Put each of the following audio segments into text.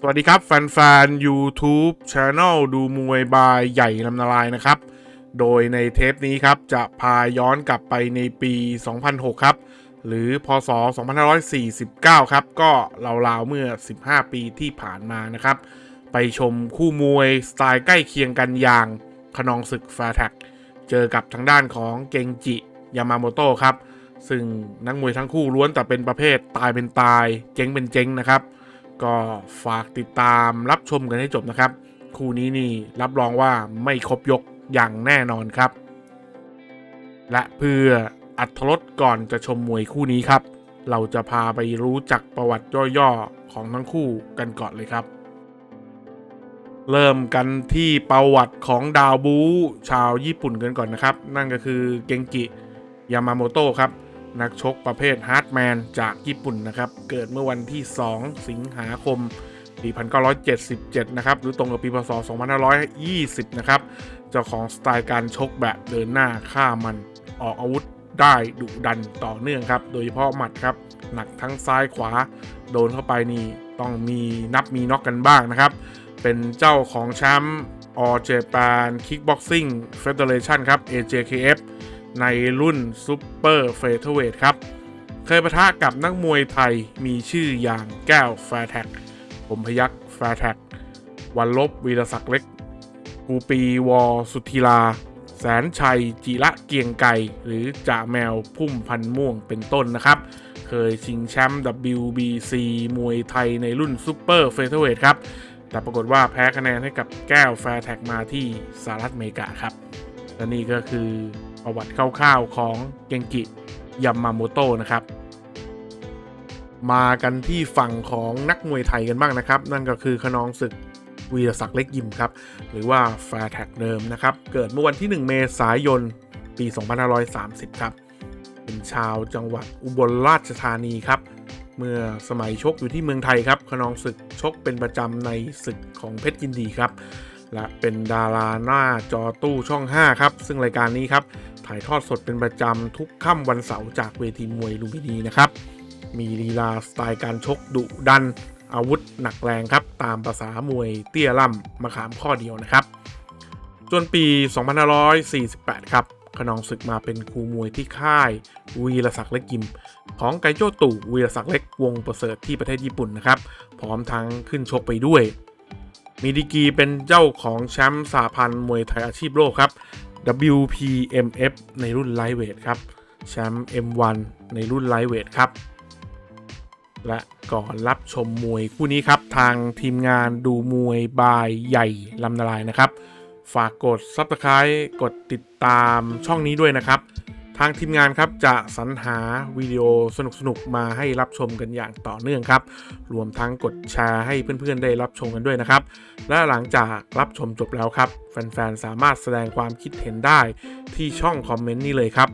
สวัสดีครับ แฟนๆ YouTube Channel ดูมวยบายใหญ่ลำนาลายนะครับ โดยในเทปนี้ครับ จะพาย้อนกลับไปในปี 2006 ครับ หรือพศ 2549 ครับ ก็ราวๆ เมื่อ 15 ปีที่ผ่านมานะครับ ไปชมคู่มวยสไตล์ใกล้เคียงกันอย่างขนองศึกแฟร์แท็กเจอกับทางด้านของเกงจิยามาโมโตะครับ ซึ่งนักมวยทั้งคู่ล้วนแต่เป็นประเภทตายเป็นตาย เจ๊งเป็นเจ๊งนะครับ ก็ฝากติดตามรับชมกันให้จบนะครับ คู่นี้นี่รับรองว่าไม่ครบยกอย่างแน่นอนครับ และเพื่ออัธรสก่อนจะชมมวยคู่นี้ครับ เราจะพาไปรู้จักประวัติย่อๆของทั้งคู่กันก่อนเลยครับ เริ่มกันที่ประวัติของดาวบูชาวญี่ปุ่นกันก่อนนะครับ นั่นก็คือเกงกิยามาโมโตะครับ นักชกประเภทฮาร์ดแมนจากญี่ปุ่นนะครับ เกิดเมื่อวันที่ 2 สิงหาคม 1977 นะครับ หรือตรงกับปีพศ 2520 นะครับ เจ้าของสไตล์การชกแบบเดินหน้าฆ่ามันออกอาวุธได้ดุดันต่อเนื่องครับ โดยเฉพาะหมัดครับ หนักทั้งซ้ายขวา โดนเข้าไปนี่ต้องมีนับมีน็อกกันบ้างนะครับ เป็นเจ้าของแชมป์ All Japan Kickboxing Federation ครับ AJKF ในรุ่นซูเปอร์เฟเธอร์เวทครับ เคยปะทะกับนักมวยไทยมีชื่ออย่างแก้วแฟร์แท็กผมพยักแฟร์แท็กวันลบวีรศักดิ์เล็กกูปีวอสุธีลา แสนชัยจิระเกียงไกรหรือจ่าแมวพุ่มพันม่วงเป็นต้นนะครับ เคยชิงแชมป์ WBC มวยไทยในรุ่นซูเปอร์เฟเธอร์เวทครับ แต่ปรากฏว่าแพ้คะแนนให้กับแก้วแฟร์แท็กมาที่สหรัฐอเมริกาครับ และนี่ก็คือ ประวัติคร่าวๆของเกงกิยามาโมโตะนะครับ มากันที่ฝั่งของนักมวยไทยกันบ้างนะครับ นั่นก็คือขนองศึกวีรศักดิ์เล็กยิมครับ หรือว่าแฟร์แท็กเดิมนะครับ เกิดเมื่อวันที่ 1 เมษายน ปี 2530 ครับ เป็นชาวจังหวัดอุบลราชธานีครับ เมื่อสมัยชกอยู่ที่เมืองไทยครับขนองศึกชกเป็นประจำในศึกของเพชรยินดีครับ และเป็นดาราหน้าจอตู้ช่อง 5 ครับ ซึ่งรายการนี้ครับ ถ่ายทอดสดเป็นประจำทุกค่ำวันเสาร์จากเวทีมวยลุมพินีนะครับ มีลีลาสไตล์การชกดุดัน อาวุธหนักแรงครับ ตามภาษามวยเตี้ยล่ำมาขามข้อเดียวนะครับ จนปี 2548 ครับขนองศึกมาเป็นครูมวยที่ค่าย วีรศักดิ์เล็กยิม ของไกโจตู่วีรศักดิ์เล็กวงประเสริฐที่ประเทศญี่ปุ่นนะครับ พร้อมทั้งขึ้นชกไปด้วย มีดีกีเป็นเจ้าของแชมป์สาพันธ์มวยไทยอาชีพโลกครับ WPMF ในรุ่นไลท์เวทครับแชมป์ M1 ในรุ่นไลท์เวทครับ และก่อนรับชมมวยคู่นี้ครับ ทางทีมงานดูมวยบายใหญ่ลำนาลายนะครับ ฝากกด Subscribe กดติดตามช่องนี้ด้วยนะครับ ทางทีมงานครับจะสรรหาวิดีโอสนุกๆ มาให้รับชมกันอย่างต่อเนื่องครับ รวมทั้งกดแชร์ให้เพื่อนๆ ได้รับชมกันด้วยนะครับ และหลังจากรับชมจบแล้วครับ แฟนๆ สามารถแสดงความคิดเห็นได้ที่ช่องคอมเมนต์นี้เลยครับ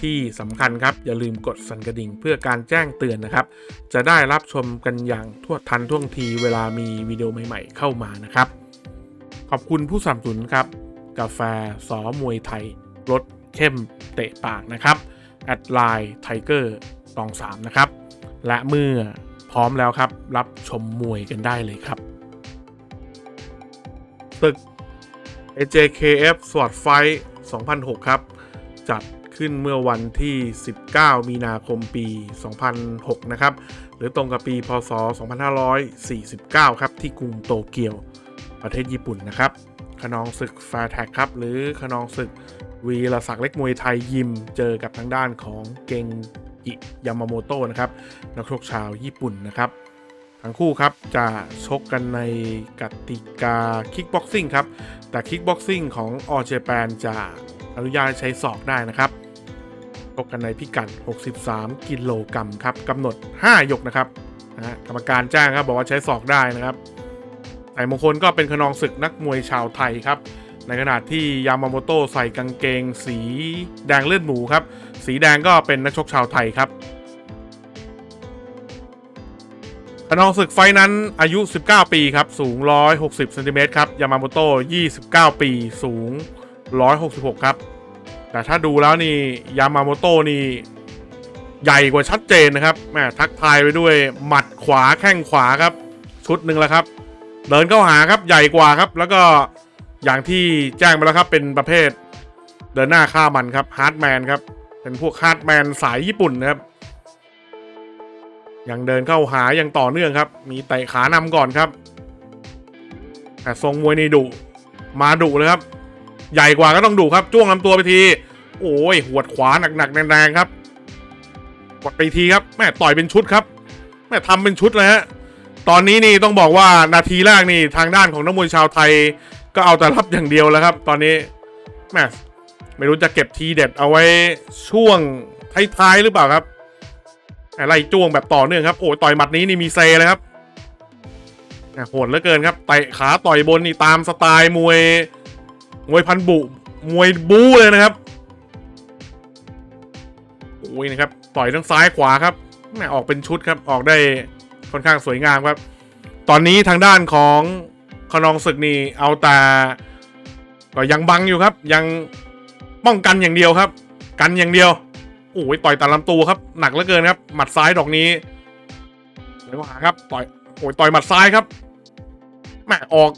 ที่สำคัญครับอย่าลืมกดสั่นกระดิ่งเพื่อการแจ้งเตือนนะครับ จะได้รับชมกันอย่างทั่วทันท่วงทีเวลามีวิดีโอใหม่ ๆ เข้ามานะครับ ขอบคุณผู้สนับสนุนครับ กาแฟสอมวยไทยรส เข้มเตะปากนะครับแอดไลน์ไทเกอร์ตอง3นะครับ และเมื่อพร้อมแล้วครับ รับชมมวยกันได้เลยครับ ตึก AJKF Sword Fight 2006 ครับ จัดขึ้นเมื่อวันที่ 19 มีนาคมปี 2006 นะครับ หรือตรงกับปี พศ 2549 ครับ ที่กรุงโตเกียว ประเทศญี่ปุ่นนะครับขนองศึกแฟร์แท็กครับ หรือขนองศึกวีรศักดิ์เล็กมวยไทยยิมเจอกับทางด้านของเกงกิยามาโมโตะนะครับนักชกชาวญี่ปุ่นนะครับ ทั้งคู่ครับจะชกกันในกติกาคิกบ็อกซิ่งครับ แต่คิกบ็อกซิ่งของออเจแปนจะอนุญาตใช้ศอกได้นะครับชกกันในพิกัด 63 กิโลกรัมครับกำหนด 5 ยกนะครับนะฮะกรรมการแจ้งครับบอกว่าใช้ศอกได้นะครับแต่มงคลก็เป็นขนองศึกนักมวยชาวไทยครับ ในขณะที่ยามาโมโตะใส่กางเกงสีแดงเลือดหมูครับ สีแดงก็เป็นนักชกชาวไทยครับขนองศึกไฟนั้นอายุ 19 ปีครับ สูง 160เซนติเมตรครับ ยามาโมโตะ29 ปี สูง 166 ครับ แต่ถ้าดูแล้วนี่ ยามาโมโตะนี่ ใหญ่กว่าชัดเจนนะครับแม่ทักทายไปด้วยหมัดขวาแข้งขวาครับ ชุดหนึ่งแล้วครับ เดินเข้าหาครับ ใหญ่กว่าครับ แล้วก็ อย่างที่แจ้งไปแล้วครับเป็นประเภทเดินหน้าฆ่ามันครับฮาร์ดแมนครับ เป็นพวกฮาร์ดแมนสายญี่ปุ่นนะครับ ยังเดินเข้าหายังต่อเนื่องครับ มีเตะขานำก่อนครับ แต่ทรงมวยนี่ดุมาดุเลยครับ ใหญ่กว่าก็ต้องดุครับ จ้วงลำตัวไปที โอ้ยหวดขวาหนักๆแรงๆครับกดไปทีครับแม่ต่อยเป็นชุดครับแม่ทำเป็นชุดเลยฮะตอนนี้นี่ต้องบอกว่านาทีแรกนี่ทางด้านของนักมวยชาวไทย ก็เอาแต่รับอย่างเดียวแล้วครับ ตอนนี้แมไม่รู้จะเก็บทีเด็ดเอาไว้ช่วงท้ายๆหรือเปล่าครับอะไรจ้วงแบบต่อเนื่องครับ โอ้ยต่อยหมัดนี้นี่มีเซเลยครับโหดเหลือเกินครับเตะขาต่อยบนนี่ตามสไตล์มวยมวยพันบุมวยบู๊เลยนะครับโอ้ยนะครับต่อยทั้งซ้ายขวาครับแม่ออกเป็นชุดครับออกได้ค่อนข้างสวยงามครับ ตอนนี้ทางด้านของ ขนองศึกนี่เอาแต่ก็ยังบังอยู่ครับ ยังป้องกันอย่างเดียวครับ กันอย่างเดียวโอ้ยต่อยตามลำตัวครับ หนักเหลือเกินครับ หมัดซ้ายดอกนี้เดี๋ยวหาครับ ต่อยโอ้ยต่อยหมัดซ้ายครับแหม่ออก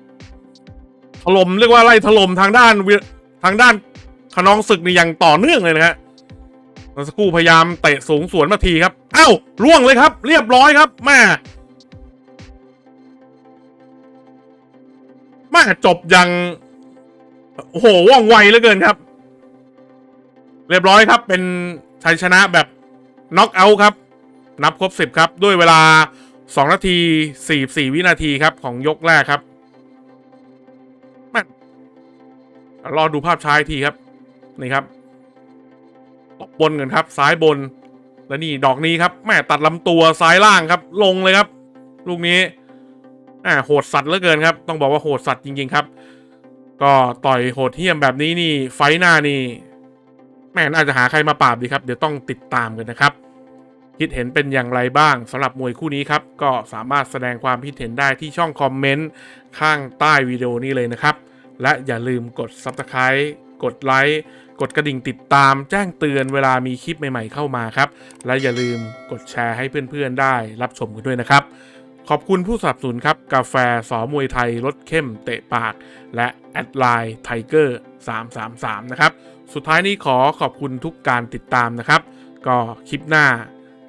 ถล่มเรียกว่าไล่ถล่มทางด้านทางด้านขนองศึกนี่อย่างต่อเนื่องเลยนะฮะสกู่พยายามเตะสูงสวนมาทีครับ เอ้าล่วงเลยครับ เรียบร้อยครับแม่ แม่จบยังโอ้โหว่องไวเหลือเกินครับ เรียบร้อยครับ เป็นชัยชนะแบบน็อกเอาท์ครับ นับครบสิบครับ ด้วยเวลา2นาที44วินาทีครับ ของยกแรกครับรอดูภาพช้าอีกทีครับ นี่ครับตบบนกันครับ ซ้ายบน แล้วนี่ดอกนี้ครับ แม่ตัดลำตัวซ้ายล่างครับ ลงเลยครับ ลูกนี้ แม่โหดสัตว์เหลือเกินครับ ต้องบอกว่าโหดสัตว์จริง ๆ ครับ ก็ต่อยโหดเหี้ยมแบบนี้นี่ไฟหน้านี่แม่น่าจะหาใครมาปราบดีครับ เดี๋ยวต้องติดตามกันนะครับ คิดเห็นเป็นอย่างไรบ้างสำหรับมวยคู่นี้ครับ ก็สามารถแสดงความคิดเห็นได้ที่ช่องคอมเมนต์ข้างใต้วิดีโอนี้เลยนะครับ และอย่าลืมกด Subscribe กดไลค์กดกระดิ่งติดตามแจ้งเตือนเวลามีคลิปใหม่ๆเข้ามาครับ และอย่าลืมกดแชร์ให้เพื่อนๆได้รับชมกันด้วยนะครับ ขอบคุณผู้สนับสนุนครับ กาแฟสอมวยไทยรสเข้มเตะปาก และแอดไลน์ไทเกอร์333 นะครับ สุดท้ายนี้ขอขอบคุณทุกการติดตามนะครับ ก็คลิปหน้า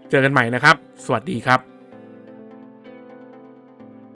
เจอกันใหม่นะครับ สวัสดีครับ